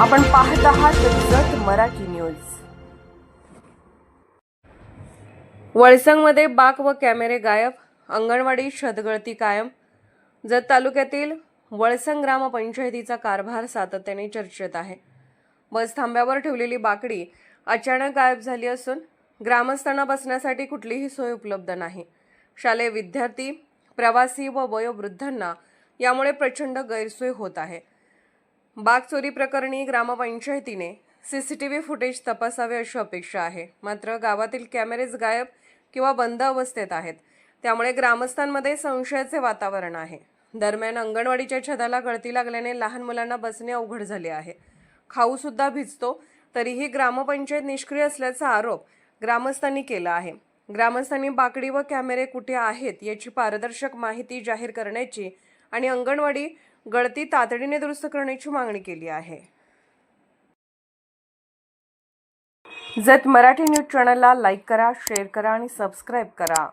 आपण पाहत आहात जत मराठी न्यूज. वळसंगमध्ये बाक व कॅमेरे गायब अंगणवाडी शतगळती कायम. जत तालुक्यातील वळसंग ग्रामपंचायतीचा कारभार सातत्याने चर्चेत आहे. बस थांब्यावर ठेवलेली बाकडी अचानक गायब झाली असून ग्रामस्थांना बसण्यासाठी कुठलीही सोय उपलब्ध नाही. शालेय विद्यार्थी प्रवासी व वयोवृद्धांना यामुळे प्रचंड गैरसोय होत आहे. बाग चोरी प्रकरणी ग्रामपंचायतीने सीसीटीव्ही फुटेज तपासावे अशी अपेक्षा आहे. मात्र गावातील कॅमेरेज गायब किंवा बंद अवस्थेत आहेत. त्यामुळे ग्रामस्थांमध्ये संशयाचे वातावरण आहे. दरम्यान अंगणवाडीच्या छताला गळती लागल्याने लहान मुलांना बसणे अवघड झाले आहे. खाऊसुद्धा भिजतो तरीही ग्रामपंचायत निष्क्रिय असल्याचा आरोप ग्रामस्थांनी केला आहे. ग्रामस्थांनी बाकडी व कॅमेरे कुठे आहेत याची पारदर्शक माहिती जाहीर करण्याची आणि अंगणवाडी गळती तातडीने दुरुस्त करण्याची मागणी केली आहे. जत मराठी न्यूज चॅनलला लाईक करा शेअर करा आणि सबस्क्राईब करा.